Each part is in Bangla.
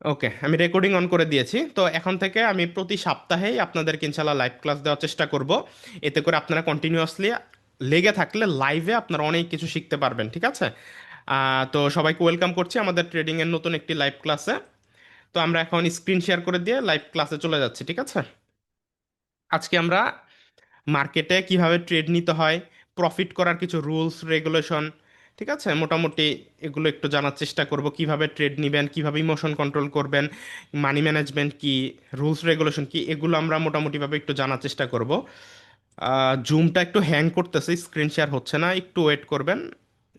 ওকে, আমি রেকর্ডিং অন করে দিয়েছি। তো এখন থেকে আমি প্রতি সপ্তাহেই আপনাদেরকে ইনশাল্লাহ লাইভ ক্লাস দেওয়ার চেষ্টা করব। এতে করে আপনারা কন্টিনিউয়াসলি লেগে থাকলে লাইভে আপনারা অনেক কিছু শিখতে পারবেন, ঠিক আছে? তো সবাইকে ওয়েলকাম করছি আমাদের ট্রেডিংয়ের নতুন একটি লাইভ ক্লাসে তো আমরা এখন স্ক্রিন শেয়ার করে দিয়ে লাইভ ক্লাসে চলে যাচ্ছি, ঠিক আছে? আজকে আমরা মার্কেটে কীভাবে ট্রেড নিতে হয় প্রফিট করার কিছু রুলস রেগুলেশন ঠিক আছে? মোটামুটি এগুলো একটু জানার চেষ্টা করব। কীভাবে ট্রেড নেবেন? কীভাবে ইমোশন কন্ট্রোল করবেন? মানি ম্যানেজমেন্ট কি? রুলস রেগুলেশন কি? এগুলো আমরা মোটামুটিভাবে একটু জানার চেষ্টা করব। জুমটা একটু হ্যাং করতেছে স্ক্রিন শেয়ার হচ্ছে না। একটু ওয়েট করবেন।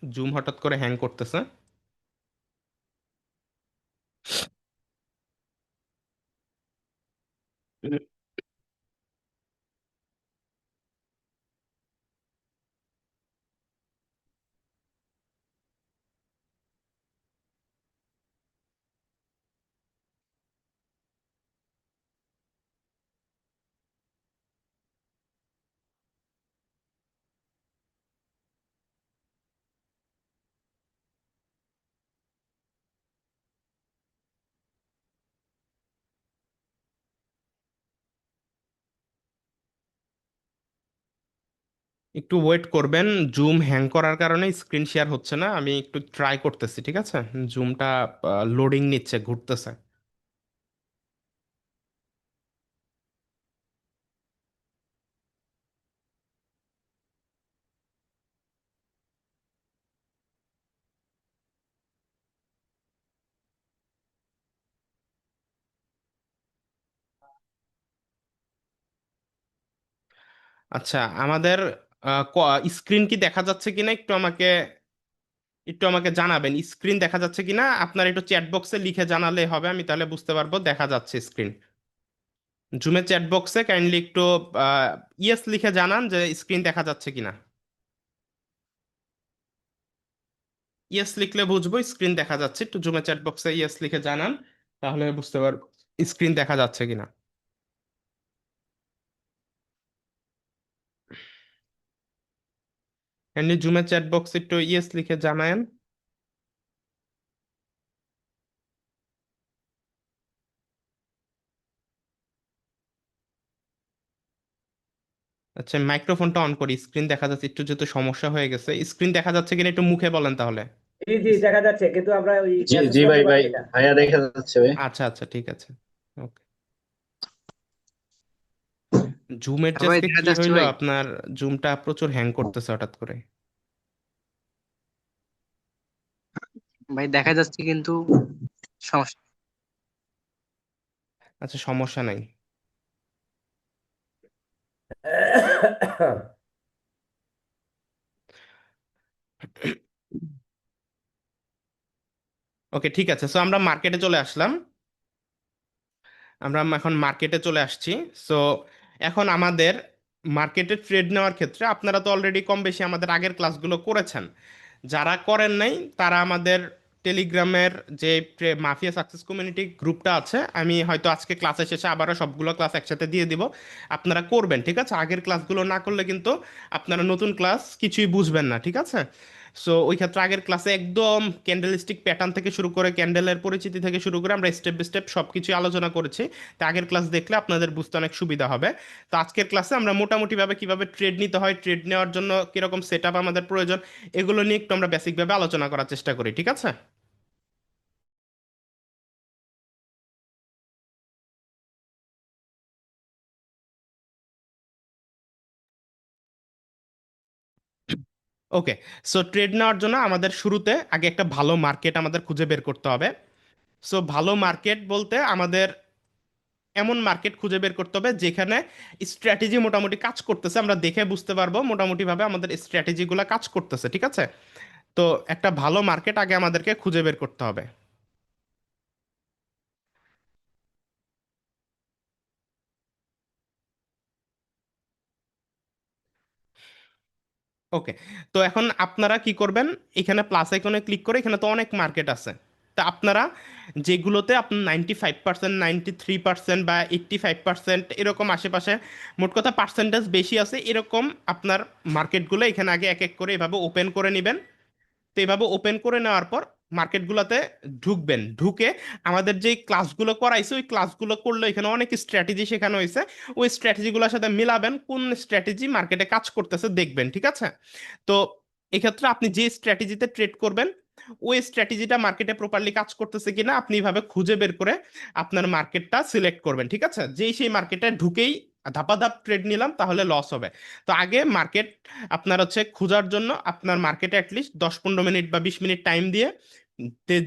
জুম হঠাৎ করে হ্যাং করতেছে। একটু ওয়েট করবেন জুম হ্যাং করার কারণে স্ক্রিন শেয়ার হচ্ছে না, আমি একটু ট্রাই করতেছি, ঠিক আছে? জুমটা লোডিং নিচ্ছে, ঘুরতেছে। আচ্ছা আমাদের স্ক্রিন কি দেখা যাচ্ছে কিনা একটু আমাকে একটু আমাকে জানাবেন। স্ক্রিন দেখা যাচ্ছে কিনা? আপনার একটু চ্যাট বক্সে লিখে জানালে হবে, আমি তাহলে বুঝতে পারব, দেখা যাচ্ছে স্ক্রিন জুমের চ্যাট বক্সে কাইন্ডলি একটু ইয়েস লিখে জানান যে স্ক্রিন দেখা যাচ্ছে কিনা। ইয়েস লিখলে বুঝব স্ক্রিন দেখা যাচ্ছে, একটু জুমের চ্যাট বক্সে ইয়েস লিখে জানান, তাহলে বুঝতে পারব স্ক্রিন দেখা যাচ্ছে কিনা। কাইন্ডলি জুমের চ্যাট বক্সে একটু ইয়েস লিখে জানায়েন আচ্ছা মাইক্রোফোনটা অন করি। স্ক্রিন দেখা যাচ্ছে একটু যেহেতু সমস্যা হয়ে গেছে। স্ক্রিন দেখা যাচ্ছে কিনা একটু মুখে বলেন তাহলে। জি জি দেখা যাচ্ছে কিন্তু আমরা ওই জি জি ভাই ভাই। পারছি না। ভাইয়া দেখা যাচ্ছে ভাই। আচ্ছা আচ্ছা ঠিক আছে ওকে জুমের যে ভাই আজকে দেখা কি যাচ্ছে হইল ভাই? আপনার জুমটা প্রচুর হ্যাং করতেছে হঠাৎ করে? ভাই দেখা যাচ্ছে কিন্তু সমস্যা। আচ্ছা সমস্যা নাই। ওকে ঠিক আছে। সো আমরা মার্কেটে চলে আসলাম। আমরা এখন মার্কেটে চলে আসছি। সো এখন আমাদের মার্কেটে ট্রেড নেওয়ার ক্ষেত্রে আপনারা তো অলরেডি কম বেশি আমাদের আগের ক্লাসগুলো করেছেন। যারা করেন নাই, তারা আমাদের টেলিগ্রামের যে মাফিয়া সাকসেস কমিউনিটি গ্রুপটা আছে, আমি হয়তো আজকে ক্লাসে শেষে আবারও সবগুলো ক্লাস একসাথে দিয়ে দিব। আপনারা করবেন, ঠিক আছে? আগের ক্লাসগুলো না করলে কিন্তু আপনারা নতুন ক্লাস কিছুই বুঝবেন না, ঠিক আছে? সো ওই ক্ষেত্রে আগের ক্লাসে একদম ক্যান্ডেলিস্টিক প্যাটার্ন থেকে শুরু করে ক্যান্ডেলের পরিচিতি থেকে শুরু করে আমরা স্টেপ বাই স্টেপ সব কিছুই আলোচনা করেছি। তো আগের ক্লাস দেখলে আপনাদের বুঝতে অনেক সুবিধা হবে। তো আজকের ক্লাসে আমরা মোটামুটিভাবে কীভাবে ট্রেড নিতে হয় ট্রেড নেওয়ার জন্য কীরকম সেট আমাদের প্রয়োজন, এগুলো নিয়ে একটু আমরা বেসিকভাবে আলোচনা করার চেষ্টা করি, ঠিক আছে? ওকে সো ট্রেড নেওয়ার জন্য আমাদের শুরুতে আগে একটা ভালো মার্কেট আমাদের খুঁজে বের করতে হবে। সো ভালো মার্কেট বলতে আমাদের এমন মার্কেট খুঁজে বের করতে হবে যেখানে স্ট্র্যাটেজি মোটামুটি কাজ করতেছে। আমরা দেখে বুঝতে পারব মোটামুটিভাবে আমাদের স্ট্র্যাটেজিগুলো কাজ করতেছে, ঠিক আছে? তো একটা ভালো মার্কেট আগে আমাদেরকে খুঁজে বের করতে হবে। ওকে, তো এখন আপনারা কি করবেন? এখানে প্লাস আইকনে ক্লিক করে এখানে তো অনেক মার্কেট আছে। তা আপনারা যেগুলোতে আপনার ninety five percent ninety three percent বা এইট্টি ফাইভ পার্সেন্ট এরকম আশেপাশে মোট কথা পার্সেন্টেজ বেশি আছে, এরকম আপনার মার্কেটগুলো এখানে আগে এক এক করে এভাবে ওপেন করে নেবেন। তো এভাবে ওপেন করে নেওয়ার পর মার্কেটগুলোতে ঢুকবেন। ঢুকে আমাদের যে ক্লাসগুলো করাইছে, ওই ক্লাসগুলো করলে এখানে অনেক স্ট্র্যাটেজি শেখানো হয়েছে। ওই স্ট্র্যাটেজিগুলোর সাথে মিলাবেন, কোন স্ট্র্যাটেজি মার্কেটে কাজ করতেছে দেখবেন, ঠিক আছে? তো এক্ষেত্রে আপনি যে স্ট্র্যাটেজিতে ট্রেড করবেন, ওই স্ট্র্যাটেজিটা মার্কেটে প্রপারলি কাজ করতেছে কিনা আপনি এইভাবে খুঁজে বের করে আপনার মার্কেটটা সিলেক্ট করবেন, ঠিক আছে? যেই সেই মার্কেটে ঢুকেই ধাপাধাপ ট্রেড নিলাম, তাহলে লস হবে। তো আগে মার্কেট আপনার হচ্ছে খোঁজার জন্য আপনার মার্কেটে অ্যাটলিস্ট দশ পনেরো মিনিট বা বিশ মিনিট টাইম দিয়ে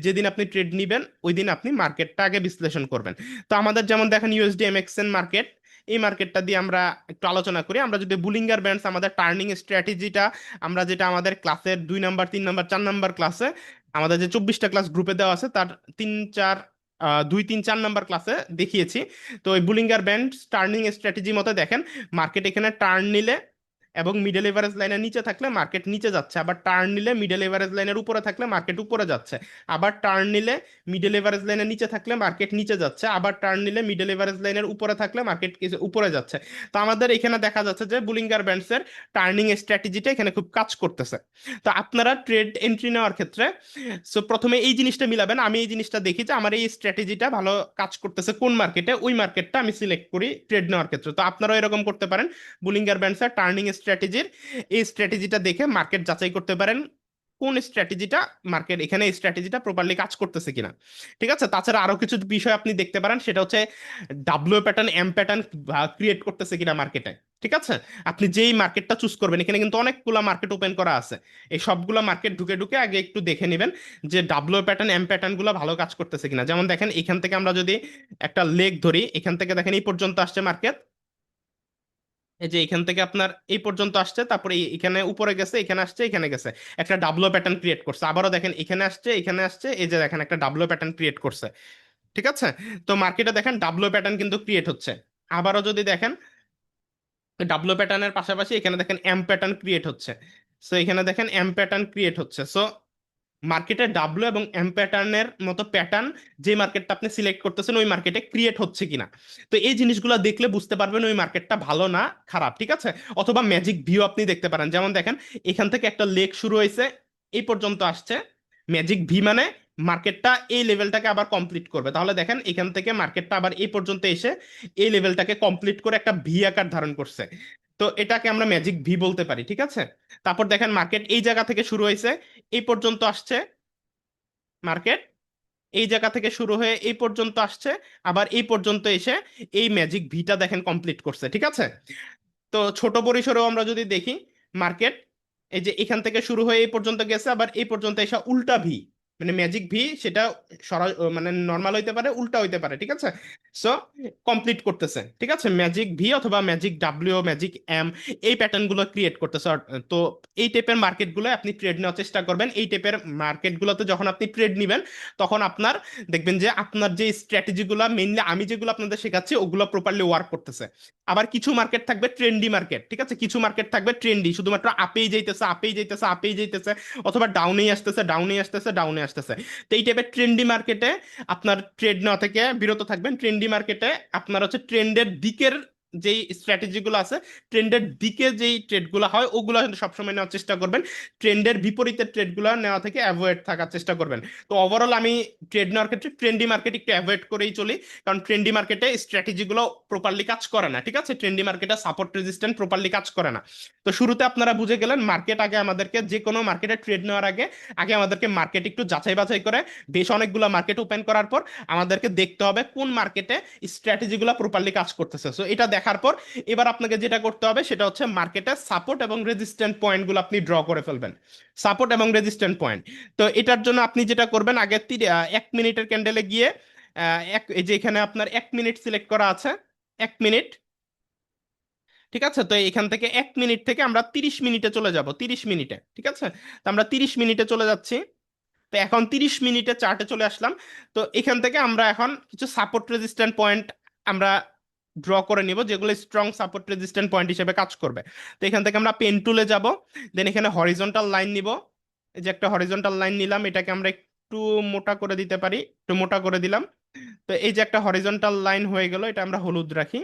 যেদিন আপনি ট্রেড নিবেন ওই দিন আপনি মার্কেটটা আগে বিশ্লেষণ করবেন। তো আমাদের যেমন দেখেন ইউএসডি এমএক্সএন মার্কেট এই মার্কেটটা দিয়ে আমরা একটু আলোচনা করি। আমরা যদি বুলিঙ্গার ব্যান্ডস আমাদের টার্নিং স্ট্র্যাটেজিটা আমরা যেটা আমাদের ক্লাসের দুই নাম্বার তিন নাম্বার চার নাম্বার ক্লাসে আমাদের যে চব্বিশটা ক্লাস গ্রুপে দেওয়া আছে, তার তিন, চার দুই, তিন, চার নাম্বার ক্লাসে দেখিয়েছি। তো ওই বুলিঙ্গার ব্যান্ড টার্নিং স্ট্র্যাটেজি মতো দেখেন মার্কেট এখানে টার্ন নিলে এবং মিডল এভারেজ লাইনের নিচে থাকলে মার্কেট নিচে যাচ্ছে। আবার টার্ন নিলে মিডল এভারেজ লাইনের উপরে থাকলে মার্কেট উপরে যাচ্ছে। আবার টার্ন নিলে মিডল এভারেজ লাইনের নিচে থাকলে মার্কেট নিচে যাচ্ছে। আবার টার্ন নিলে মিডল এভারেজ লাইনের উপরে থাকলে মার্কেট উপরে যাচ্ছে। তো আমাদের এখানে দেখা যাচ্ছে যে বুলিঙ্গার ব্যান্ডসের টার্নিং স্ট্র্যাটেজিটা এখানে খুব কাজ করতেছে। তো আপনারা ট্রেড এন্ট্রি নেওয়ার ক্ষেত্রে সো প্রথমে এই জিনিসটা মিলাবেন। আমি এই জিনিসটা দেখি যে আমার এই স্ট্র্যাটেজিটা ভালো কাজ করতেছে কোন মার্কেটে ওই মার্কেটটা আমি সিলেক্ট করি ট্রেড নেওয়ার ক্ষেত্রে। তো আপনারাও এরকম করতে পারেন। বুলিঙ্গার ব্যান্ডসের টার্নিং স্ট্র্যাটেজির এই স্ট্র্যাটেজিটা দেখে মার্কেট যাচাই করতে পারেন, কোন স্ট্র্যাটেজিটা মার্কেট এখানে স্ট্র্যাটেজিটা প্রপারলি কাজ করতেছে কিনা। ঠিক আছে? তাছাড়া আরও কিছু বিষয় আপনি দেখতে পারেন, সেটা হচ্ছে W pattern M pattern create করতেছে কিনা মার্কেটে ঠিক আছে? আপনি যেই মার্কেটটা চুজ করবেন, এখানে কিন্তু অনেকগুলো মার্কেট ওপেন করা আছে। এই সবগুলো মার্কেট ঢুকে ঢুকে আগে একটু দেখে নেবেন যে ডাব্লিউ প্যাটার্ন এম প্যাটার্নগুলো ভালো কাজ করতেছে কিনা। যেমন দেখেন, এখান থেকে আমরা যদি একটা লেগ ধরি, এখান থেকে দেখেন এই পর্যন্ত আসছে মার্কেট এই যে এখান থেকে আপনার এই পর্যন্ত আসছে, তারপরে এখানে উপরে গেছে, এখানে আসছে, এখানে গেছে। একটা ডাবলো প্যাটার্ন ক্রিয়েট করছে। আবারও দেখেন, এখানে আসছে এখানে আসছে, এই যে দেখেন, একটা ডাবলো প্যাটার্ন ক্রিয়েট করছে। ঠিক আছে? তো মার্কেটে দেখেন ডাবলো প্যাটার্ন কিন্তু ক্রিয়েট হচ্ছে। আবারও যদি দেখেন ডাবলো প্যাটার্নের পাশাপাশি এখানে দেখেন এম প্যাটার্ন ক্রিয়েট হচ্ছে। সো এখানে দেখেন এম প্যাটার্ন ক্রিয়েট হচ্ছে। সো মার্কেটে ডাব্লু এবং এম প্যাটার্নের মতো প্যাটার্ন যে মার্কেটটা আপনি সিলেক্ট করতেছেন, ওই মার্কেটে ক্রিয়েট হচ্ছে কিনা। তো এই জিনিসগুলো দেখলে বুঝতে পারবেন ওই মার্কেটটা ভালো না খারাপ, ঠিক আছে? অথবা ম্যাজিক ভিউ আপনি দেখতে পারেন। যেমন দেখেন, এখান থেকে একটা লেক শুরু হয়েছে, এই পর্যন্ত আসছে। ম্যাজিক ভি মানে মার্কেটটা এই লেভেলটাকে আবার কমপ্লিট করবে। তাহলে দেখেন, এখান থেকে মার্কেটটা আবার এই পর্যন্ত এসে এই লেভেলটাকে কমপ্লিট করে একটা ভি আকার ধারণ করছে। তো এটাকে আমরা ম্যাজিক ভি বলতে পারি, ঠিক আছে? তারপর দেখেন মার্কেট এই জায়গা থেকে শুরু হয়েছে, এই পর্যন্ত আসছে। মার্কেট এই জায়গা থেকে শুরু হয়ে এই পর্যন্ত আসছে, আবার এই পর্যন্ত এসে এই ম্যাজিক ভিটা দেখেন কমপ্লিট করছে, ঠিক আছে? তো ছোট পরিসরেও আমরা যদি দেখি মার্কেট এই যে এখান থেকে শুরু হয়ে এই পর্যন্ত গেছে, আবার এই পর্যন্ত এসে উল্টা ভি মানে ম্যাজিক ভি সেটা সরা মানে নর্মাল হইতে পারে, উল্টা হইতে পারে, ঠিক আছে? সো কমপ্লিট করতেছে, ঠিক আছে? ম্যাজিক ভি অথবা ম্যাজিক ডাব্লিউ ম্যাজিক এম এই প্যাটার্নগুলো ক্রিয়েট করতেছে। তো এই টাইপের মার্কেটগুলো আপনি ট্রেড নেওয়ার চেষ্টা করবেন। এই টাইপের মার্কেট গুলোতে যখন আপনি ট্রেড নিবেন, তখন আপনার দেখবেন যে আপনার যে স্ট্র্যাটেজি গুলো মেইনলি আমি যেগুলো আপনাদের শেখাচ্ছি, ওগুলো প্রপারলি ওয়ার্ক করতেছে। আবার কিছু মার্কেট থাকবে ট্রেন্ডি মার্কেট ঠিক আছে? কিছু মার্কেট থাকবে ট্রেন্ডি শুধুমাত্র আপেই যাইতেছে আপেই যাইতেছে আপেই যাইতেছে, অথবা ডাউনেই আসতেছে ডাউনেই আসতেছে ডাউনে আসতেছে। তো এই টাইপের ট্রেন্ডি মার্কেটে আপনার ট্রেড নেওয়া থেকে বিরত থাকবেন। ট্রেন্ডি মার্কেটে আপনার হচ্ছে ট্রেন্ডের দিকের যেই স্ট্র্যাটেজিগুলো আছে ট্রেন্ডের দিকে যেই ট্রেডগুলো হয়, ওগুলো কিন্তু সবসময় নেওয়ার চেষ্টা করবেন। ট্রেন্ডের বিপরীতে ট্রেডগুলো নেওয়া থেকে অ্যাভয়েড থাকার চেষ্টা করবেন। তো ওভারঅল আমি ট্রেড নেওয়ার ক্ষেত্রে ট্রেন্ডি মার্কেট একটু অ্যাভয়েড করেই চলি, কারণ ট্রেন্ডি মার্কেটে স্ট্র্যাটেজিগুলো প্রপারলি কাজ করে না, ঠিক আছে? ট্রেন্ডি মার্কেটে সাপোর্ট রেজিস্ট্যান্ট প্রপারলি কাজ করে না। তো শুরুতে আপনারা বুঝে গেলেন মার্কেট আগে আমাদেরকে যে কোনো মার্কেটে ট্রেড নেওয়ার আগে আগে আমাদেরকে মার্কেট একটু যাচাই বাছাই করে, বেশ অনেকগুলো মার্কেট ওপেন করার পর আমাদেরকে দেখতে হবে কোন মার্কেটে স্ট্র্যাটেজিগুলো প্রপারলি কাজ করতেছে। সো এটা দেখার পর এবার আপনাকে যেটা করতে হবে সেটা হচ্ছে মার্কেটে সাপোর্ট এবং রেজিস্ট্যান্ট পয়েন্টগুলো আপনি ড্র করে ফেলবেন। সাপোর্ট এবং রেজিস্ট্যান্ট পয়েন্ট তো এটার জন্য আপনি যেটা করবেন, আগে তিরি- এক মিনিটের ক্যান্ডেলে গিয়ে এক যে এখানে আপনার এক মিনিট সিলেক্ট করা আছে, এক মিনিট ঠিক আছে? তো এখান থেকে এক মিনিট থেকে আমরা তিরিশ মিনিটে চলে যাব, তিরিশ মিনিটে। ঠিক আছে? তো আমরা তিরিশ মিনিটে চলে যাচ্ছি। তো এখন তিরিশ মিনিটে চার্টে চলে আসলাম। তো এখান থেকে আমরা এখন কিছু সাপোর্ট রেজিস্ট্যান্ট পয়েন্ট আমরা ড্র করে নিব, যেগুলো স্ট্রং সাপোর্ট রেজিস্ট্যান্ট পয়েন্ট হিসেবে কাজ করবে। তো এখান থেকে আমরা পেন টুলে যাব দেন এখানে হরিজন্টাল লাইন নিব। এই যে একটা হরিজন্টাল লাইন নিলাম, এটাকে আমরা একটু মোটা করে দিতে পারি, একটু মোটা করে দিলাম। তো এই যে একটা হরিজন্টাল লাইন হয়ে গেল, এটা আমরা হলুদ রাখি।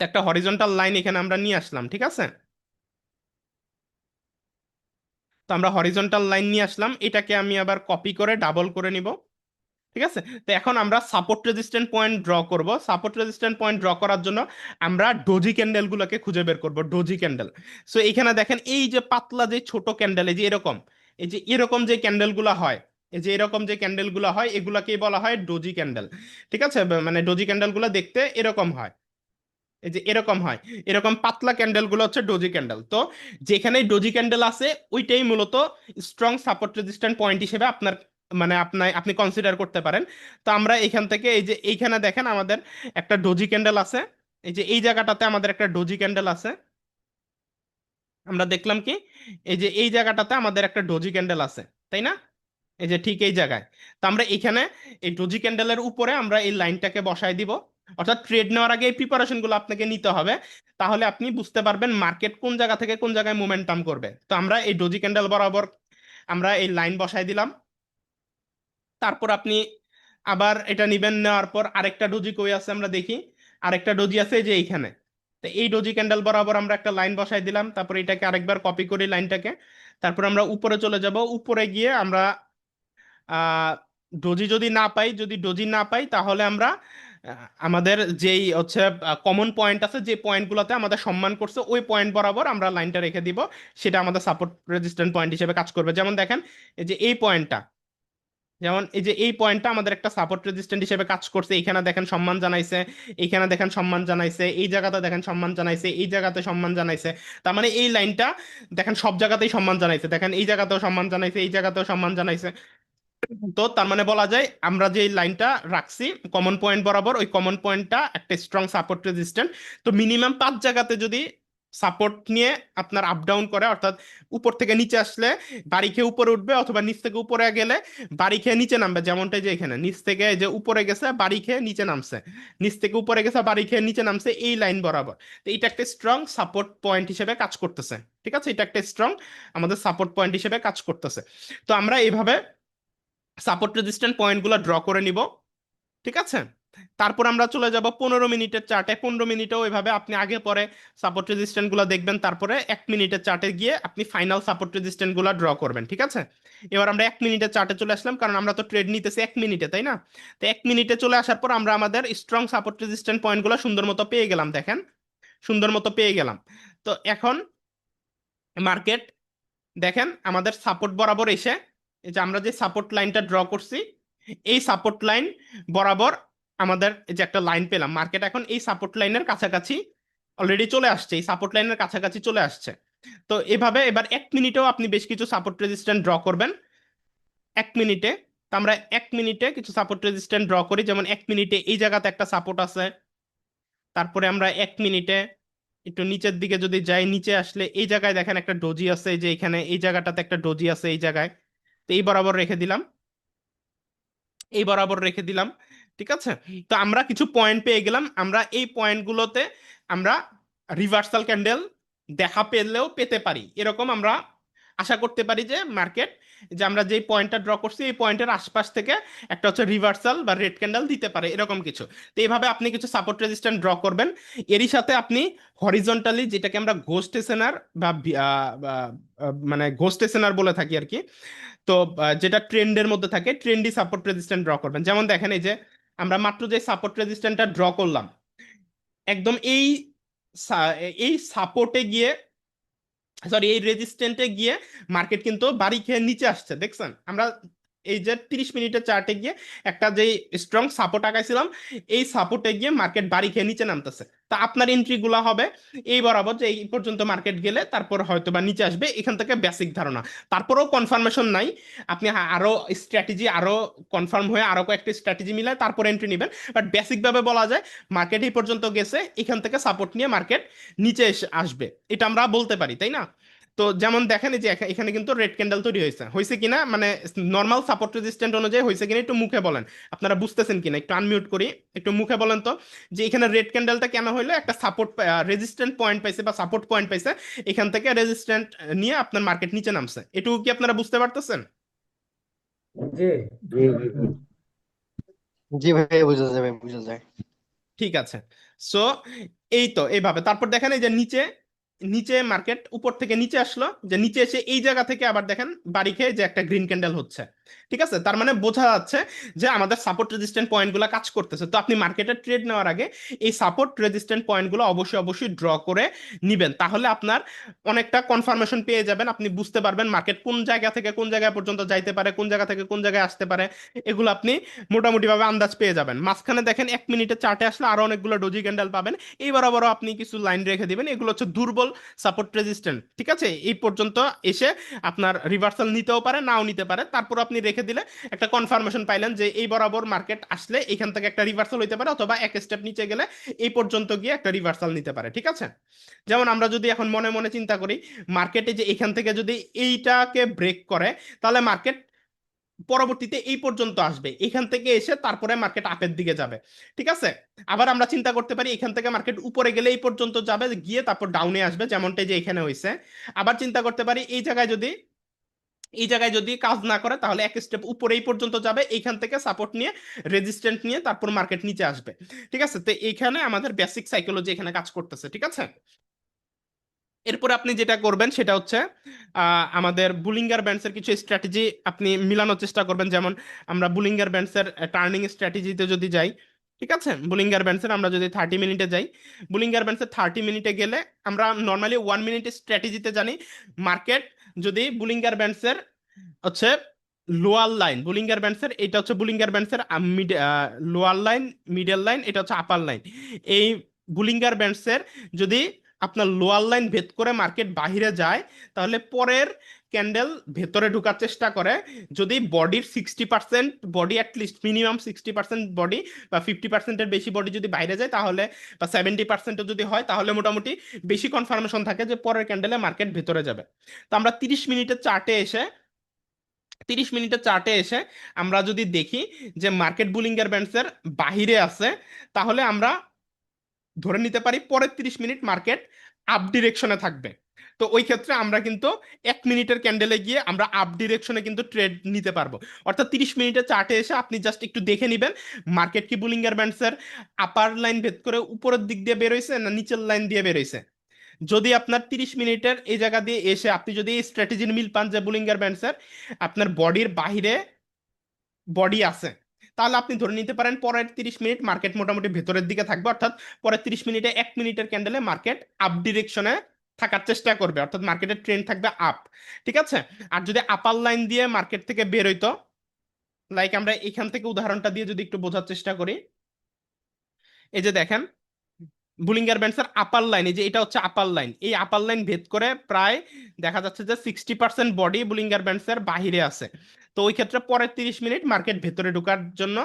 একটা হরিজন্টাল লাইন এখানে আমরা নিয়ে আসলাম, ঠিক আছে? তো আমরা হরিজন্টাল লাইন নিয়ে আসলাম, এটাকে আমি আবার কপি করে ডাবল করে নিব। ঠিক আছে? তো এখন আমরা সাপোর্ট রেজিস্ট্যান্ট পয়েন্ট ড্র করব। সাপোর্ট রেজিস্ট্যান্ট পয়েন্ট ড্র করার জন্য আমরা ডোজি ক্যান্ডেলগুলোকে খুঁজে বের করব ডোজি ক্যান্ডেল সো এখানে দেখেন এই যে পাতলা যে ছোট ক্যান্ডেল এই যে এরকম, এই যে এরকম যে ক্যান্ডেলগুলো হয়, এই যে এরকম যে ক্যান্ডেলগুলো হয়, এগুলাকেই বলা হয় ডোজি ক্যান্ডেল ঠিক আছে? মানে ডোজি ক্যান্ডেলগুলো দেখতে এরকম হয়। এই যে এরকম হয়। এরকম পাতলা ক্যান্ডেলগুলো হচ্ছে ডোজি ক্যান্ডেল তো যেখানে ডোজি ক্যান্ডেল আছে, ওইটাই মূলত স্ট্রং সাপোর্ট রেজিস্ট্যান্ট পয়েন্ট হিসেবে আপনার মানে আপনার আপনি কনসিডার করতে পারেন। তো আমরা এখান থেকে এই যে এইখানে দেখেন আমাদের একটা ডোজি ক্যান্ডেল আছে। এই যে এই জায়গাটাতে আমাদের একটা ডোজি ক্যান্ডেল আছে। আমরা দেখলাম কি? এই যে এই জায়গাটাতে আমাদের একটা ডোজি ক্যান্ডেল আছে, তাই না? এই যে ঠিক এই জায়গায়। তো আমরা এখানে এই ডোজি ক্যান্ডেলের উপরে আমরা এই লাইনটাকে বসাই দিব। অর্থাৎ ট্রেড নেওয়ার আগে এই প্রিপারেশনগুলো আপনাকে নিতে হবে। তাহলে আপনি বুঝতে পারবেন মার্কেট কোন জায়গা থেকে কোন জায়গায় মোমেন্টাম করবে। তো আমরা এই ডোজি ক্যান্ডেল বরাবর আমরা এই লাইন বসাই দিলাম। তারপর আপনি আবার এটা নিবেন নেওয়ার পর আরেকটা ডোজি কই আছে আমরা দেখি। আরেকটা ডোজি আছে যে এইখানে। তো এই ডোজি ক্যান্ডেল বরাবর আমরা একটা লাইন বসাই দিলাম, তারপর এটাকে আরেকবার কপি করি লাইনটাকে তারপর আমরা উপরে চলে যাব। উপরে গিয়ে আমরা ডোজি যদি না পাই, যদি ডোজি না পাই, তাহলে আমরা আমাদের যেই হচ্ছে কমন পয়েন্ট আছে, যে পয়েন্টগুলোতে আমাদের সম্মান করছে, ওই পয়েন্ট বরাবর আমরা লাইনটা রেখে দিব। সেটা আমাদের সাপোর্ট রেজিস্ট্যান্ট পয়েন্ট হিসেবে কাজ করবে। যেমন দেখেন যে এই পয়েন্টটা যেমন এই যে এই পয়েন্টটা আমাদের একটা সাপোর্ট রেজিস্ট্যান্ট হিসেবে কাজ করছে। এখানে দেখেন সম্মান জানাইছে, এইখানে দেখেন সম্মান জানাইছে, এই জায়গাতে দেখেন সম্মান জানাইছে, এই জায়গাতে সম্মান জানাইছে। তার মানে এই লাইনটা দেখেন সব জায়গাতেই সম্মান জানাইছে। দেখেন এই জায়গাতেও সম্মান জানাইছে, এই জায়গাতেও সম্মান জানাইছে। তো তার মানে বলা যায় আমরা যে লাইনটা রাখছি কমন পয়েন্ট বরাবর, ওই কমন পয়েন্টটা একটা স্ট্রং সাপোর্ট রেজিস্ট্যান্ট তো মিনিমাম পাঁচ জায়গাতে যদি সাপোর্ট নিয়ে আপনার আপ ডাউন করে, অর্থাৎ উপর থেকে নিচে আসলে বাড়ি খেয়ে উপরে উঠবে অথবা নিচ থেকে উপরে গেলে বাড়ি খেয়ে নিচে নামবে, যেমনটা যে এখানে, নিচ থেকে যে উপরে গেছে, বাড়ি খেয়ে নিচে নামছে, নিচ থেকে উপরে গেছে, বাড়ি খেয়ে নিচে নামছে, এই লাইন বরাবর। তো এটা একটা স্ট্রং সাপোর্ট পয়েন্ট হিসেবে কাজ করতেছে, ঠিক আছে? এটা একটা স্ট্রং আমাদের সাপোর্ট পয়েন্ট হিসেবে কাজ করতেছে। তো আমরা এইভাবে সাপোর্ট রেজিস্ট্যান্ট পয়েন্টগুলো ড্র করে নিব, ঠিক আছে? তারপর আমরা চলে যাব পনেরো মিনিটের চার্টে পনেরো মিনিটেও এভাবে আপনি আগে পরে সাপোর্ট রেজিস্ট্যান্টগুলো দেখবেন, তারপরে এক মিনিটের চার্টে গিয়ে আপনি ফাইনাল সাপোর্ট রেজিস্ট্যান্টগুলো ড্র করবেন, ঠিক আছে? এবার আমরা এক মিনিটের চার্টে চলে আসলাম, কারণ আমরা তো ট্রেড নিতেছি এক মিনিটে, তাই না? তো এক মিনিটে চলে আসার পর আমরা আমাদের স্ট্রং সাপোর্ট রেজিস্ট্যান্ট পয়েন্টগুলো সুন্দর মতো পেয়ে গেলাম, দেখেন? সুন্দর মতো পেয়ে গেলাম। তো এখন মার্কেট দেখেন, আমাদের সাপোর্ট বরাবর এসে, এই যে আমরা যে সাপোর্ট লাইনটা ড্র করছি, এই সাপোর্ট লাইন বরাবর আমাদের যে একটা লাইন পেলাম মার্কেট এখন এই সাপোর্ট লাইনের কাছাকাছি অলরেডি চলে আসছে, এই সাপোর্ট লাইনের কাছাকাছি চলে আসছে। তো এভাবে এবার এক মিনিটেও আপনি বেশ কিছু সাপোর্ট রেজিস্ট্যান্ট ড্র করবেন। এক মিনিটে তো আমরা এক মিনিটে কিছু সাপোর্ট রেজিস্ট্যান্ট ড্র করি, যেমন এক মিনিটে এই জায়গাতে একটা সাপোর্ট আছে। তারপরে আমরা এক মিনিটে একটু নিচের দিকে যদি যাই, নিচে আসলে এই জায়গায় দেখেন একটা ডোজি আছে যে এখানে এই জায়গাটাতে একটা ডোজি আছে এই জায়গায়। তো এই বরাবর রেখে দিলাম। এই বরাবর রেখে দিলাম। ঠিক আছে? তো আমরা কিছু পয়েন্ট পেয়ে গেলাম। আমরা এই পয়েন্টগুলোতে আমরা রিভার্সাল ক্যান্ডেল দেখা পেলেও পেতে পারি। এরকম আমরা আশা করতে পারি যে মার্কেট যে আমরা যেই পয়েন্টটা ড্র করছি, এই পয়েন্টের আশপাশ থেকে একটা হচ্ছে রিভার্সাল বা রেড ক্যান্ডেল দিতে পারে, এরকম কিছু। তো এইভাবে আপনি কিছু সাপোর্ট রেজিস্ট্যান্ট ড্র করবেন। এরই সাথে আপনি হরিজন্টালি যেটাকে আমরা ঘোস্ট স্টেশনার বা মানে ঘোস্ট স্টেশনার বলে থাকি আর কি, তো যেটা ট্রেন্ডের মধ্যে থাকে ট্রেন্ডি সাপোর্ট রেজিস্ট্যান্ট ড্র করবেন। যেমন দেখেন এই যে আমরা মাত্র যে সাপোর্ট রেজিস্ট্যান্টটা ড্র করলাম, একদম এই এই সাপোর্টে গিয়ে সরি এই রেজিস্ট্যান্টে গিয়ে মার্কেট কিন্তু বাড়ি খেয়ে নিচে আসছে, দেখছেন? আমরা এই যে তিরিশ মিনিটের চার্টে গিয়ে একটা যে স্ট্রং সাপোর্ট আঁকাইছিলাম এই সাপোর্টে গিয়ে মার্কেট বাড়ি খেয়ে নিচে নামতেছে। তা আপনার এন্ট্রি গুলা হবে। এই বরাবর যে এই পর্যন্ত মার্কেট গেলে তারপর হয়তো বা নিচে আসবে, এখান থেকে বেসিক ধারণা। তারপরেও কনফার্মেশন নাই। আপনি আরও আরও স্ট্র্যাটেজি আরও কনফার্ম হয়ে আরও কয়েকটি স্ট্র্যাটেজি মিলায় তারপর এন্ট্রি নেবেন। বাট বেসিকভাবে বলা যায় মার্কেট এই পর্যন্ত গেছে, এখান থেকে সাপোর্ট নিয়ে মার্কেট নিচে আসবে। এটা আমরা বলতে পারি, তাই না? তো যেমন দেখেন যে এখানে কিন্তু রেড ক্যান্ডেল তৈরি হয়েছে। হয়েছে কিনা? মানে নর্মাল সাপোর্ট রেজিস্ট্যান্ট অনুযায়ী হয়েছে কিনা একটু মুখে বলেন। আপনারা বুঝতেছেন কিনা? একটু আনমিউট করি একটু মুখে বলেন তো। যে এখানে রেড ক্যান্ডেলটা কেন হইল? একটা সাপোর্ট রেজিস্ট্যান্ট পয়েন্ট পাইছে বা সাপোর্ট পয়েন্ট পাইছে এখান থেকে রেজিস্ট্যান্ট নিয়ে আপনার মার্কেট নিচে নামছে। এটুকু কি আপনারা বুঝতে পারতেছেন? জি জি ভাই বুঝা যায় বুঝা যায়। ঠিক আছে। সো এই তো এইভাবে। তারপর দেখেন এই যে নিচে নিচে মার্কেট উপর থেকে নিচে আসলো, যে নিচে এসে এই জায়গা থেকে আবার দেখেন বাড়ি খেয়ে যে একটা গ্রিন ক্যান্ডেল হচ্ছে। ঠিক আছে? তার মানে বোঝা যাচ্ছে যে আমাদের সাপোর্ট রেজিস্ট্যান্ট পয়েন্টগুলো কাজ করতেছে। তো আপনি মার্কেটে ট্রেড নেওয়ার আগে এই সাপোর্ট রেজিস্ট্যান্ট পয়েন্টগুলো অবশ্যই অবশ্যই ড্র করে নিবেন। তাহলে আপনার অনেকটা কনফার্মেশন পেয়ে যাবেন। আপনি বুঝতে পারবেন মার্কেট কোন জায়গা থেকে কোন জায়গা পর্যন্ত যাইতে পারে, কোন জায়গা থেকে কোন জায়গায় আসতে পারে, এগুলো আপনি মোটামুটিভাবে আন্দাজ পেয়ে যাবেন। মাঝখানে দেখেন এক মিনিটে চার্টে আসলে আরও অনেকগুলো ডোজি ক্যান্ডেল পাবেন। এই বরাবরও আপনি কিছু লাইন রেখে দিবেন। এগুলো হচ্ছে দুর্বল সাপোর্ট রেজিস্ট্যান্ট ঠিক আছে? এই পর্যন্ত এসে আপনার রিভার্সাল নিতেও পারে, নাও নিতে পারে। তারপর আপনি রেখে দিলে একটা কনফার্মেশন পাইলেন যে এই বরাবর মার্কেট আসলে এখান থেকে একটা রিভার্সাল হইতে পারে অথবা এক স্টেপ নিচে গেলে এই পর্যন্ত গিয়ে একটা রিভার্সাল নিতে পারে, ঠিক আছে? যেমন আমরা যদি এখন মনে মনে চিন্তা করি মার্কেটে যে এখান থেকে যদি এইটাকে ব্রেক করে, তাহলে মার্কেট পরবর্তীতে এই পর্যন্ত আসবে। এখান থেকে এসে তারপরে মার্কেট আপের দিকে যাবে, ঠিক আছে? আবার আমরা চিন্তা করতে পারি এখান থেকে মার্কেট উপরে গেলে এই পর্যন্ত যাবে, গিয়ে তারপর ডাউনে আসবে যেমনটাই যে এখানে হয়েছে আবার চিন্তা করতে পারি এই জায়গায় যদি এই জায়গায় যদি কাজ না করে, তাহলে এক স্টেপ উপরে এই পর্যন্ত যাবে, এইখান থেকে সাপোর্ট নিয়ে রেজিস্ট্যান্ট নিয়ে তারপর মার্কেট নিচে আসবে। ঠিক আছে? তো এইখানে আমাদের বেসিক সাইকোলজি এখানে কাজ করতেছে, ঠিক আছে? এরপর আপনি যেটা করবেন, সেটা হচ্ছে আমাদের বুলিঙ্গার ব্যান্ডসের কিছু স্ট্র্যাটেজি আপনি মিলানোর চেষ্টা করবেন। যেমন আমরা বুলিঙ্গার ব্যান্ডসের টার্নিং স্ট্র্যাটেজিতে যদি যাই, ঠিক আছে? বুলিঙ্গার ব্যান্ডসের আমরা যদি থার্টি মিনিটে যাই বুলিঙ্গার ব্যান্ডসের থার্টি মিনিটে গেলে আমরা নর্মালি ওয়ান মিনিটের স্ট্র্যাটেজিতে জানি মার্কেট যদি বুলিঙ্গার ব্যান্ডসের হচ্ছে লোয়ার লাইন বুলিঙ্গার ব্যান্ডসের, এটা হচ্ছে Bollinger ব্যান্ডসের mid lower line middle line এটা হচ্ছে আপার লাইন এই বুলিঙ্গার ব্যান্ডসের যদি আপনার লোয়ার লাইন ভেদ করে মার্কেট বাহিরে যায়, তাহলে পরের ক্যান্ডেল ভেতরে ঢোকার চেষ্টা করে। যদি বডির sixty percent body at least minimum sixty percent body বা ফিফটি পার্সেন্টের বেশি বডি যদি বাইরে যায় তাহলে বা সেভেন্টি পার্সেন্টও যদি হয় তাহলে মোটামুটি বেশি কনফার্মেশন থাকে যে পরের ক্যান্ডেলে মার্কেট ভেতরে যাবে। তো আমরা তিরিশ মিনিটের চার্টে এসে, তিরিশ মিনিটের চার্টে এসে আমরা যদি দেখি যে মার্কেট বুলিঙ্গার ব্যান্ডসের বাহিরে আছে, তাহলে আমরা ধরে নিতে পারি পরের তিরিশ মিনিট মার্কেট আপ ডিরেকশনে থাকবে। তো ওই ক্ষেত্রে আমরা কিন্তু এক মিনিটের ক্যান্ডেলে গিয়ে আমরা আপ ডিরেকশনে কিন্তু ট্রেড নিতে পারব। অর্থাৎ তিরিশ মিনিটের চার্টে এসে আপনি জাস্ট একটু দেখে নেবেন মার্কেট কি বুলিঙ্গার ব্যান্ডসের আপার লাইন ভেদ করে উপরের দিক দিয়ে বেরোইছে না নিচের লাইন দিয়ে বেরোইছে যদি আপনার তিরিশ মিনিটের এই জায়গা দিয়ে এসে আপনি যদি এই স্ট্র্যাটেজির মিল পান যে বুলিঙ্গার ব্যান্ডসের আপনার বডির বাহিরে বডি আছে, তাহলে আপনি ধরে নিতে পারেন পরের তিরিশ মিনিট মার্কেট মোটামুটি ভেতরের দিকে থাকবে। অর্থাৎ পরের তিরিশ মিনিটে এক মিনিটের ক্যান্ডেলে মার্কেট আপ ডিরেকশনে থাকার চেষ্টা করবে, অর্থাৎ মার্কেটের ট্রেন্ড থাকবে আপ ঠিক আছে? আর যদি আপার লাইন দিয়ে মার্কেট থেকে বের হইতো লাইক আমরা এখান থেকে উদাহরণটা দিয়ে যদি একটু বোঝার চেষ্টা করি। এই যে দেখেন বুলিঙ্গার ব্যান্ডসের আপার লাইন এই যে এটা হচ্ছে আপার লাইন এই আপার লাইন ভেদ করে প্রায় দেখা যাচ্ছে যে সিক্সটি পার্সেন্ট বডি বুলিঙ্গার ব্যান্ডসের বাহিরে আছে। তো ওই ক্ষেত্রে পরের তিরিশ মিনিট মার্কেট ভেতরে ঢোকার জন্য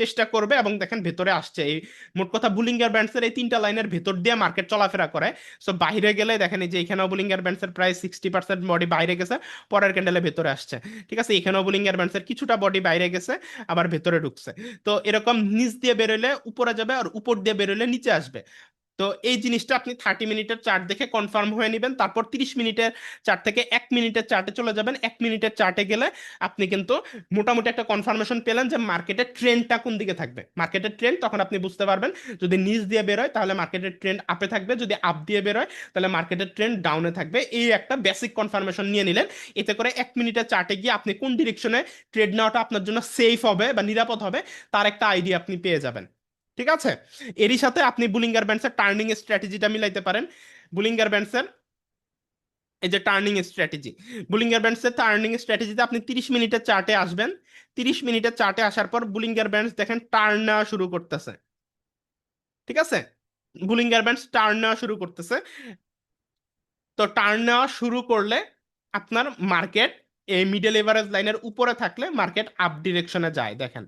চেষ্টা করবে এবং দেখেন ভেতরে আসছে। এই মোট কথা বুলিঙ্গার ব্যান্ডসের এই তিনটা লাইনের ভেতর দিয়ে মার্কেট চলাফেরা করে। সো বাইরে গেলে দেখেন এই যে এখানেও বুলিঙ্গার ব্যান্ডসের প্রায় সিক্সটি পার্সেন্ট বডি বাইরে গেছে, পরের ক্যান্ডেলে ভেতরে আসছে। ঠিক আছে, এখানেও বুলিঙ্গার ব্যান্ডসের কিছুটা বডি বাইরে গেছে, আবার ভেতরে ঢুকছে। তো এরকম নিচ দিয়ে বেরোলে উপরে যাবে আর উপর দিয়ে বেরোলে নিচে আসবে। তো এই জিনিসটা আপনি থার্টি মিনিটের চার্ট দেখে কনফার্ম হয়ে নেবেন, তারপর তিরিশ মিনিটের চার্ট থেকে এক মিনিটের চার্টে চলে যাবেন। এক মিনিটের চার্টে গেলে আপনি কিন্তু মোটামুটি একটা কনফার্মেশন পেলেন যে মার্কেটের ট্রেন্ডটা কোন দিকে থাকবে। মার্কেটের ট্রেন্ড তখন আপনি বুঝতে পারবেন, যদি নিচ দিয়ে বেরোয় তাহলে মার্কেটের ট্রেন্ড আপে থাকবে, যদি আপ দিয়ে বেরোয় তাহলে মার্কেটের ট্রেন্ড ডাউনে থাকবে। এই একটা বেসিক কনফার্মেশন নিয়ে নিলেন, এতে করে এক মিনিটের চার্টে গিয়ে আপনি কোন ডিরেকশনে ট্রেড নেওয়াটা আপনার জন্য সেফ হবে বা নিরাপদ হবে, তার একটা আইডিয়া আপনি পেয়ে যাবেন। ঠিক আছে? এরই সাথে আপনি বুলিঙ্গার ব্যান্ডসের টার্নিং স্ট্র্যাটেজিটা মিলাইতে পারেন। বুলিঙ্গার ব্যান্ডসের এই যে টার্নিং স্ট্র্যাটেজি বুলিঙ্গার ব্যান্ডসের টার্নিং স্ট্র্যাটেজিতে আপনি তিরিশ মিনিটের চার্টে আসবেন। তিরিশ মিনিটের চার্টে আসার পর বুলিঙ্গার ব্যান্ডস দেখেন টার্ন নেওয়া শুরু করতেছে। ঠিক আছে? বুলিঙ্গার ব্যান্ডস টার্ন নেওয়া শুরু করতেছে। তো টার্ন নেওয়া শুরু করলে আপনার মার্কেট এই মিডল এভারেজ লাইনের উপরে থাকলে মার্কেট আপ ডিরেকশনে যায়, দেখেন।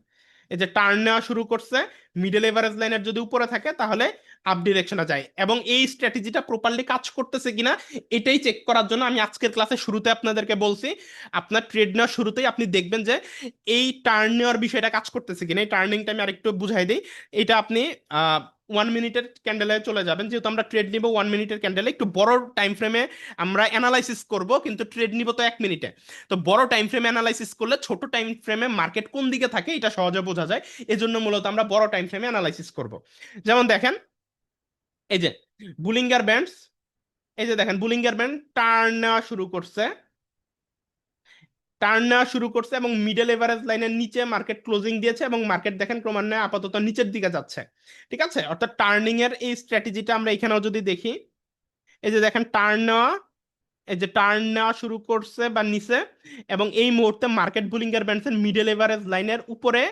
এই যে টার্ন নেওয়া শুরু করছে মিডল এভারেজ লাইনের যদি উপরে থাকে, তাহলে আপ ডিরেকশনে যায়। এবং এই স্ট্র্যাটেজিটা প্রপারলি কাজ করতেছে কিনা, এটাই চেক করার জন্য আমি আজকের ক্লাসে শুরুতে আপনাদেরকে বলছি। আপনার ট্রেড নেওয়ার শুরুতেই আপনি দেখবেন যে, এই টার্ন নেওয়ার বিষয়টা কাজ করতেছে কিনা, এই টার্নিংটা আমি আরেকটু বুঝাই দিই। এটা আপনি ওয়ান মিনিটের ক্যান্ডেলে চলে যাবেন। যেহেতু আমরা ট্রেড নিব ওয়ান মিনিটের ক্যান্ডেলে একটু বড় টাইম ফ্রেমে আমরা অ্যানালাইসিস করব, কিন্তু ট্রেড নিব তো এক মিনিটে তো বড় টাইম ফ্রেমে অ্যানালাইসিস করলে ছোট টাইম ফ্রেমে মার্কেট কোন দিকে থাকে, এটা সহজে বোঝা যায়। এজন্য মূলত আমরা বড় টাইম ফ্রেমে অ্যানালাইসিস করব। যেমন দেখেন, এই যে বুলিঙ্গার ব্যান্ডস এই যে দেখেন বুলিঙ্গার ব্যান্ড টার্ন নেওয়া শুরু করছে। টার্ন নেওয়া শুরু করছে এবং মিডল এভারেজ লাইনের নিচে মার্কেট ক্লোজিং দিয়েছে এবং মার্কেট দেখেন ক্রমান্বয়ে আপাতত নিচের দিকে যাচ্ছে। ঠিক আছে? অর্থাৎ টার্নিং এর এই স্ট্র্যাটেজিটা আমরা এখানেও যদি দেখি, এই যে দেখেন টার্ন নেওয়া, এই যে টার্ন নেওয়া শুরু করছে বা নিচে এবং এই মুহূর্তে মার্কেট বুলিঙ্গার ব্যান্ডসের মিডল এভারেজ লাইনের উপরে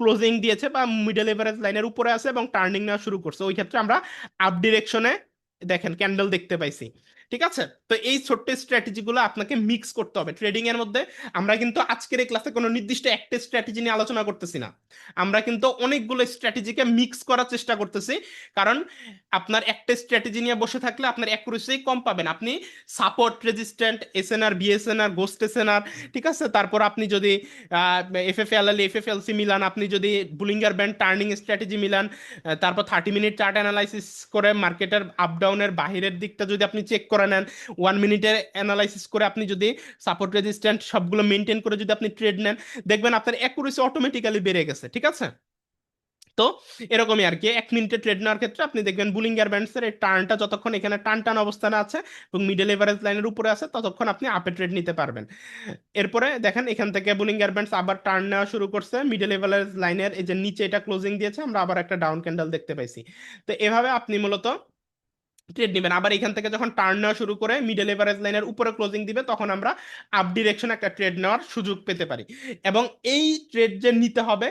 ক্লোজিং দিয়েছে বা মিডল এভারেজ লাইনের উপরে আছে এবং টার্নিং নেওয়া শুরু করছে। ওই ক্ষেত্রে আমরা আপ ডিরেকশনে দেখেন ক্যান্ডেল দেখতে পাইছি। ঠিক আছে? তো এই ছোট্ট স্ট্র্যাটেজিগুলো আপনাকে মিক্স করতে হবে। ট্রেডিং এর মধ্যে আমরা কিন্তু আজকের এই ক্লাসে কোনো নির্দিষ্ট একটা স্ট্র্যাটেজি নিয়ে আলোচনা করতেছি না। আমরা কিন্তু অনেকগুলো স্ট্র্যাটেজিকে মিক্স করার চেষ্টা করতেছি। কারণ আপনার একটা স্ট্র্যাটেজি নিয়ে বসে থাকলে আপনার অ্যাকুরেসি কম পাবেন। আপনি support resistant SNR BSNR ghost SNR ঠিক আছে? তারপর আপনি যদি F F L L F F L C Milan, আপনি যদি বুলিঙ্গার ব্যান্ড টার্নিং স্ট্র্যাটেজি মিলান তারপর থার্টি মিনিট চার্ট অ্যানালাইসিস করে মার্কেটের আপ ডাউনের বাহিরের দিকটা যদি আপনি চেক করে নেন। ওয়ান মিনিটের অ্যানালাইসিস করে আপনি যদি সাপোর্ট রেজিস্ট্যান্ট সবগুলো মেনটেন করে যদি আপনি ট্রেড নেন, দেখবেন আপনার অ্যাকুরেসি অটোমেটিক্যালি বেড়ে গেছে, ঠিক আছে? তো এরকমই আর কি, এক মিনিটে ট্রেড নেওয়ার ক্ষেত্রে আপনি দেখবেন বুলিঙ্গার ব্যান্ডসের এই টার্নটা যতক্ষণ এখানে টান টান অবস্থানে আছে এবং মিডল এভারেজ লাইনের উপরে আছে, ততক্ষণ আপনি আপে ট্রেড নিতে পারবেন। এরপরে দেখেন, এখান থেকে বুলিঙ্গার ব্যান্ডস আবার টার্ন নেওয়া শুরু করছে মিডল এভারেজ লাইনের এই যে নিচে এটা ক্লোজিং দিয়েছে, আমরা আবার একটা ডাউন ক্যান্ডেল দেখতে পাইছি। তো এভাবে আপনি মূলত ট্রেড নেবেন আবার এখান থেকে যখন টার্ন নেওয়া শুরু করে মিডল এভারেজ লাইনের উপরে ক্লোজিং দিবে, তখন আমরা আপ ডিরেকশন একটা ট্রেড নেওয়ার সুযোগ পেতে পারি। এবং এই ট্রেড যে নিতে হবে,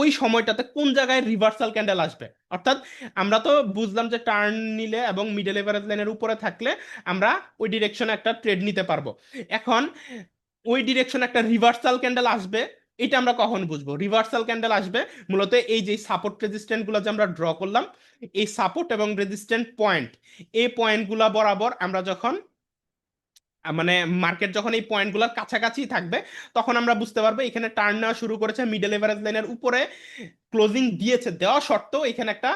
ওই সময়টাতে কোন জায়গায় রিভার্সাল ক্যান্ডেল আসবে? অর্থাৎ আমরা তো বুঝলাম যে টার্ন নিলে এবং মিডল এভারেজ লাইনের উপরে থাকলে আমরা ওই ডিরেকশনে একটা ট্রেড নিতে পারব। এখন ওই ডিরেকশনে একটা রিভার্সাল ক্যান্ডেল আসবে এটা আমরা কখন বুঝব? রিভার্সাল ক্যান্ডেল আসবে। মূলত এই যে সাপোর্ট রেজিস্ট্যান্টগুলো যে আমরা ড্র করলাম, এই সাপোর্ট এবং রেজিস্ট্যান্ট পয়েন্ট এই পয়েন্টগুলো বরাবর আমরা যখন মানে মার্কেট যখন এই পয়েন্টগুলোর কাছাকাছি থাকবে, তখন আমরা বুঝতে পারব এখানে টার্ন নেওয়া শুরু করেছে মিডল এভারেজ লাইনের উপরে ক্লোজিং দিয়েছে। দেওয়া সত্ত্বেও এখানে একটা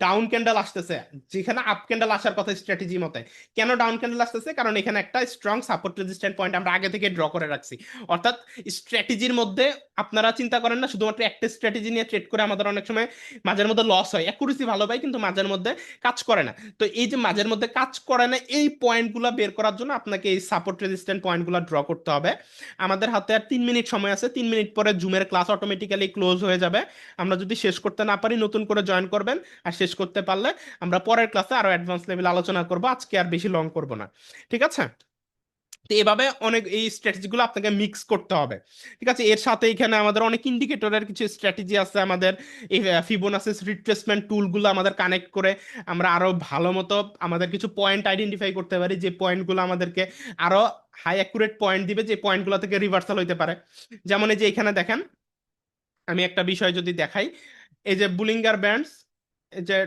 ডাউন ক্যান্ডেল আসতেছে। যেখানে আপ ক্যান্ডেল আসার কথা স্ট্র্যাটেজি মতে। কেন ডাউন ক্যান্ডেল আসতেছে? কারণ এখানে একটা স্ট্রং সাপোর্ট রেজিস্ট্যান্ট পয়েন্ট আমরা আগে থেকে ড্র করে রাখছি। অর্থাৎ স্ট্র্যাটেজির মধ্যে আপনারা চিন্তা করেন না, শুধুমাত্র একটা স্ট্র্যাটেজি নিয়ে ট্রেড করে আমাদের অনেক সময় মাঝের মধ্যে লস হয়। অ্যাকুরেসি ভালো পাই কিন্তু মাঝের মধ্যে কাজ করে না। তো এই যে মাঝের মধ্যে কাজ করে না, এই পয়েন্টগুলো বের করার জন্য আপনাকে এই সাপোর্ট রেজিস্ট্যান্ট পয়েন্টগুলো ড্র করতে হবে। আমাদের হাতে আর তিন মিনিট সময় আছে। তিন মিনিট পরে জুমের ক্লাস অটোমেটিক্যালি ক্লোজ হয়ে যাবে। আমরা যদি শেষ করতে না পারি, নতুন করে জয়েন করবেন। আর শেষ করতে পারলে আমরা পরের ক্লাসে আরও অ্যাডভান্স লেভেল আলোচনা করব। আজকে আর বেশি লং করব না। ঠিক আছে? তো এভাবে অনেক এই স্ট্র্যাটেজিগুলো আপনাকে মিক্স করতে হবে। ঠিক আছে? এর সাথে এখানে আমাদের অনেক ইন্ডিকেটরের কিছু স্ট্র্যাটেজি আছে আমাদের। এই ফিবোনাসিস রিট্রেসমেন্ট টুলগুলো আমাদের কানেক্ট করে আমরা আরও ভালো মতো আমাদের কিছু পয়েন্ট আইডেন্টিফাই করতে পারি। যে পয়েন্টগুলো আমাদেরকে আরও হাই অ্যাকুরেট পয়েন্ট দিবে, যে পয়েন্টগুলো থেকে রিভার্সাল হইতে পারে। যেমন এই যে এখানে দেখেন, আমি একটা বিষয় যদি দেখাই, এই যে বুলিঙ্গার ব্যান্ডস এই যে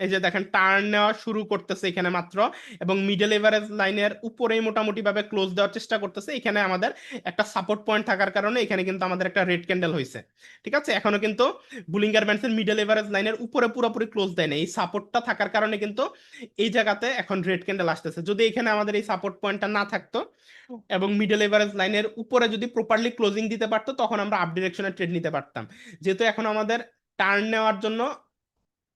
এই যে দেখেন টার্ন নেওয়া শুরু করতেছে এখানে মাত্র এবং মিডল এভারেজ লাইনের উপরেই মোটামুটি ভাবে ক্লোজ দেওয়ার চেষ্টা করতেছে। এখানে আমাদের একটা সাপোর্ট পয়েন্ট থাকার কারণে এখানে কিন্তু আমাদের একটা রেড ক্যান্ডেল হয়েছে। ঠিক আছে? এখনও কিন্তু বুলিঙ্গার ব্যান্ডসের মিডল এভারেজ লাইনের উপরে পুরোপুরি ক্লোজ দেয় না এই সাপোর্টটা থাকার কারণে কিন্তু এই জায়গাতে এখন রেড ক্যান্ডেল আসতেছে। যদি এখানে আমাদের এই সাপোর্ট পয়েন্টটা না থাকতো এবং মিডল এভারেজ লাইনের উপরে যদি প্রপারলি ক্লোজিং দিতে পারতো, তখন আমরা আপ ডিরেকশনে ট্রেড নিতে পারতাম। যেহেতু এখন আমাদের টার্ন নেওয়ার জন্য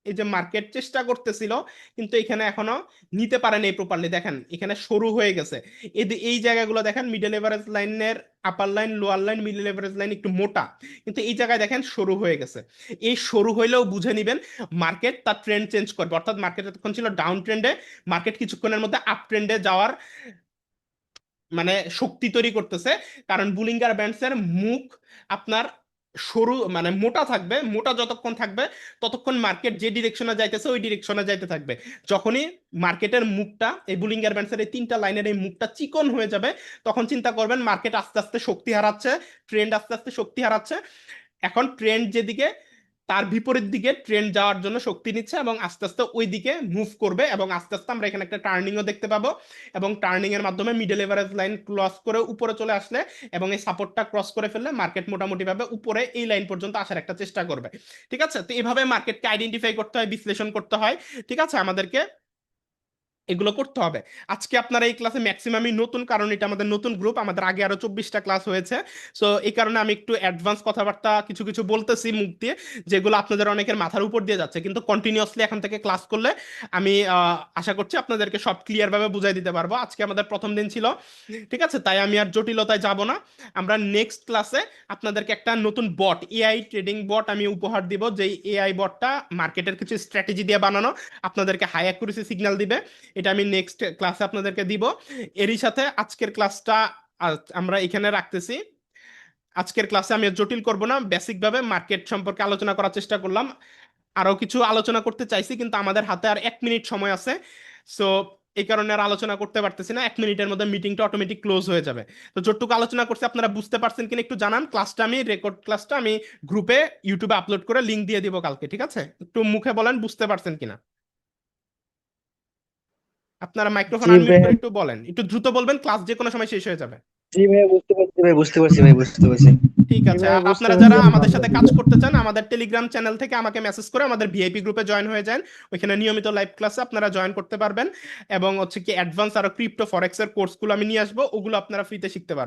এই যে মার্কেট চেষ্টা করতেছিল, কিন্তু এখানে এখনও নিতে পারেনি প্রপারলি দেখেন, এখানে সরু হয়ে গেছে। এই এই জায়গাগুলো দেখেন মিডল এভারেজ লাইনের upper line lower line middle average line একটু মোটা। কিন্তু এই জায়গায় দেখেন, সরু হয়ে গেছে। এই সরু হইলেও বুঝে নিবেন মার্কেট তার ট্রেন্ড চেঞ্জ করবে। অর্থাৎ মার্কেট এতক্ষণ ছিল ডাউন ট্রেন্ডে মার্কেট কিছুক্ষণের মধ্যে আপ ট্রেন্ডে যাওয়ার মানে শক্তি তৈরি করতেছে। কারণ বুলিঙ্গার ব্যান্ডসের মুখ আপনার সরু মানে মোটা থাকবে, মোটা যতক্ষণ থাকবে, ততক্ষণ মার্কেট যে ডিরেকশনে যাইতেছে, ওই ডিরেকশনে যাইতে থাকবে। যখনই মার্কেটের মুখটা, এই বুলিঙ্গার ব্যান্ডসের এই তিনটা লাইনের এই মুখটা চিকন হয়ে যাবে, তখন চিন্তা করবেন মার্কেট আস্তে আস্তে শক্তি হারাচ্ছে ট্রেন্ড আস্তে আস্তে শক্তি হারাচ্ছে। এখন ট্রেন্ড যেদিকে তার বিপরীত দিকে ট্রেন যাওয়ার জন্য শক্তি নিচ্ছে এবং আস্তে আস্তে ওই দিকে মুভ করবে এবং আস্তে আস্তে আমরা এখানে একটা টার্নিংও দেখতে পাবো এবং টার্নিং এর মাধ্যমে মিডল এভারেজ লাইন ক্রস করে উপরে চলে আসলে এবং এই সাপোর্টটা ক্রস করে ফেললে মার্কেট মোটামুটি ভাবে উপরে এই লাইন পর্যন্ত আসার একটা চেষ্টা করবে। ঠিক আছে? তো এভাবে মার্কেটকে আইডেন্টিফাই করতে হয়, বিশ্লেষণ করতে হয়। ঠিক আছে? আমাদেরকে এগুলো করতে হবে। আজকে আপনারা এই ক্লাসে ম্যাক্সিমামই নতুন, কারণ এটা আমাদের নতুন গ্রুপ আমাদের আগে আরও চব্বিশটা ক্লাস হয়েছে। সো এই কারণে আমি একটু অ্যাডভান্স কথাবার্তা কিছু কিছু বলতেছি মুখ দিয়ে, যেগুলো আপনাদের অনেকের মাথার উপর দিয়ে যাচ্ছে। কিন্তু কন্টিনিউয়াসলি এখন থেকে ক্লাস করলে আমি আশা করছি আপনাদেরকে সব ক্লিয়ার ভাবে বুঝাই দিতে পারব। আজকে আমাদের প্রথম দিন ছিল, ঠিক আছে? তাই আমি আর জটিলতায় যাব না। আমরা নেক্সট ক্লাসে আপনাদেরকে একটা নতুন বট এআই ট্রেডিং বট আমি উপহার দিব, যেই এআই বটটা মার্কেটের কিছু স্ট্র্যাটেজি দিয়ে বানানো। আপনাদেরকে হাই অ্যাকুরেসি সিগন্যাল দিবে। এটা আমি নেক্সট ক্লাসে আপনাদেরকে দিব। এরই সাথে আজকের ক্লাসটা আমরা এখানে রাখতেছি। আজকের ক্লাসে আমি জটিল করব না বেসিক ভাবে মার্কেট সম্পর্কে আলোচনা করার চেষ্টা করলাম। আরও কিছু আলোচনা করতে চাইছি, কিন্তু আমাদের হাতে আর এক মিনিট সময় আছে। সো এই কারণে আর আলোচনা করতে পারতেছি না, এক মিনিটের মধ্যে মিটিংটা অটোমেটিক ক্লোজ হয়ে যাবে। তো যতটুকু আলোচনা করছি, আপনারা বুঝতে পারছেন কিনা একটু জানান। ক্লাসটা আমি রেকর্ড ক্লাসটা আমি গ্রুপে ইউটিউবে আপলোড করে লিংক দিয়ে দিব কালকে, ঠিক আছে? একটু মুখে বলেন, বুঝতে পারছেন কিনা? আপনারা মাইক্রোফোন আনমিউট করে একটু বলেন। একটু দ্রুত বলবেন ক্লাস যে কোনো সময় শেষ হয়ে যাবে। জি ভাই বুঝতে পারছি ভাই বুঝতে পারছি ভাই বুঝতে পারছি। ঠিক আছে আপনারা যারা আমাদের সাথে কাজ করতে চান আমাদের টেলিগ্রাম চ্যানেল থেকে আমাকে মেসেজ করে আমাদের ভিআইপি গ্রুপে জয়েন হয়ে যান। ওইখানে নিয়মিত লাইভ ক্লাসে আপনারা জয়েন করতে পারবেন। এবং হচ্ছে কি অ্যাডভান্স আর ক্রিপ্টো ফরেক্স এর কোর্সগুলো আমি নিয়ে আসব ওগুলো আপনারা ফ্রিতে শিখতে পারবেন।